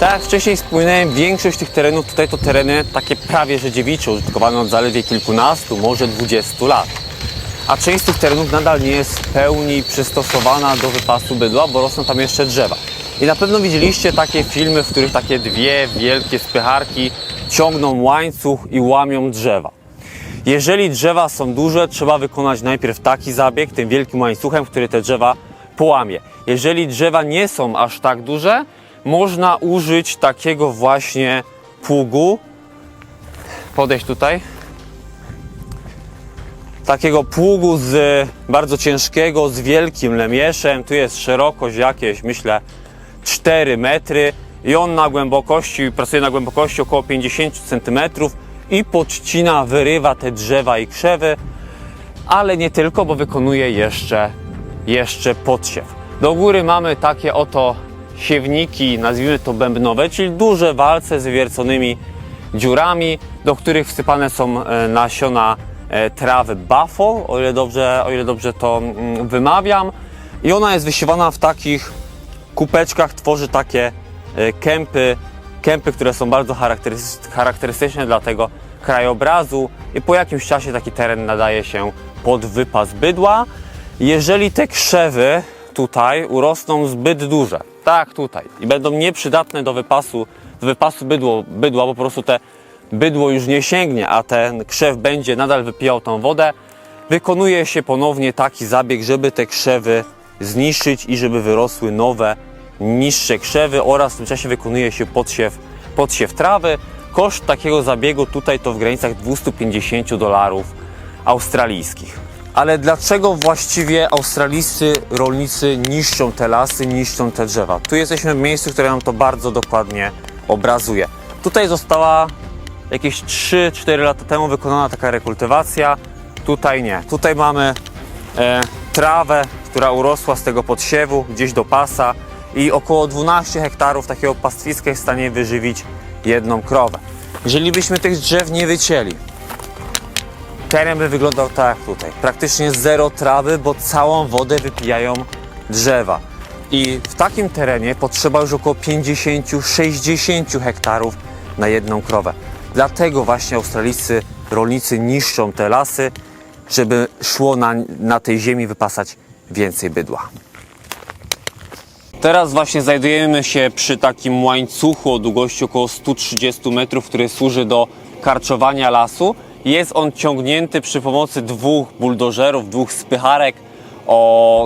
Tak jak wcześniej wspominałem, większość tych terenów tutaj to tereny takie prawie że dziewicze, użytkowane od zaledwie kilkunastu, może dwudziestu lat. A część z tych terenów nadal nie jest w pełni przystosowana do wypasu bydła, bo rosną tam jeszcze drzewa. I na pewno widzieliście takie filmy, w których takie dwie wielkie spycharki ciągną łańcuch i łamią drzewa. Jeżeli drzewa są duże, trzeba wykonać najpierw taki zabieg, tym wielkim łańcuchem, który te drzewa połamie. Jeżeli drzewa nie są aż tak duże, można użyć takiego właśnie pługu. Podejść tutaj. Takiego pługu z bardzo ciężkiego, z wielkim lemieszem. Tu jest szerokość jakieś, myślę, 4 metry i on na głębokości, pracuje na głębokości około 50 cm i podcina, wyrywa te drzewa i krzewy, ale nie tylko, bo wykonuje jeszcze, jeszcze podsiew. Do góry mamy takie oto siewniki, nazwijmy to bębnowe, czyli duże walce z wywierconymi dziurami, do których wsypane są e, nasiona e, trawy buffo, o ile dobrze, o ile dobrze to mm, wymawiam. I ona jest wysiewana w takich kupeczkach, tworzy takie e, kępy, kępy, które są bardzo charakterys- charakterystyczne dla tego krajobrazu i po jakimś czasie taki teren nadaje się pod wypas bydła. Jeżeli te krzewy tutaj urosną zbyt duże, tak tutaj, i będą nieprzydatne do wypasu, do wypasu bydło, bydła, po prostu te bydło już nie sięgnie, a ten krzew będzie nadal wypijał tą wodę, wykonuje się ponownie taki zabieg, żeby te krzewy zniszczyć i żeby wyrosły nowe, niższe krzewy oraz w tym czasie wykonuje się podsiew, podsiew trawy. Koszt takiego zabiegu tutaj to w granicach 250 dolarów australijskich. Ale dlaczego właściwie australijscy rolnicy niszczą te lasy, niszczą te drzewa? Tu jesteśmy w miejscu, które nam to bardzo dokładnie obrazuje. Tutaj została jakieś 3-4 lata temu wykonana taka rekultywacja. Tutaj nie. Tutaj mamy e, trawę, która urosła z tego podsiewu gdzieś do pasa i około 12 hektarów takiego pastwiska jest w stanie wyżywić jedną krowę. Jeżeli byśmy tych drzew nie wycięli, teren by wyglądał tak jak tutaj. Praktycznie zero trawy, bo całą wodę wypijają drzewa. I w takim terenie potrzeba już około 50-60 hektarów na jedną krowę. Dlatego właśnie australijscy rolnicy niszczą te lasy, żeby szło na, na tej ziemi wypasać więcej bydła. Teraz właśnie znajdujemy się przy takim łańcuchu o długości około 130 metrów, który służy do karczowania lasu. Jest on ciągnięty przy pomocy dwóch buldożerów, dwóch spycharek o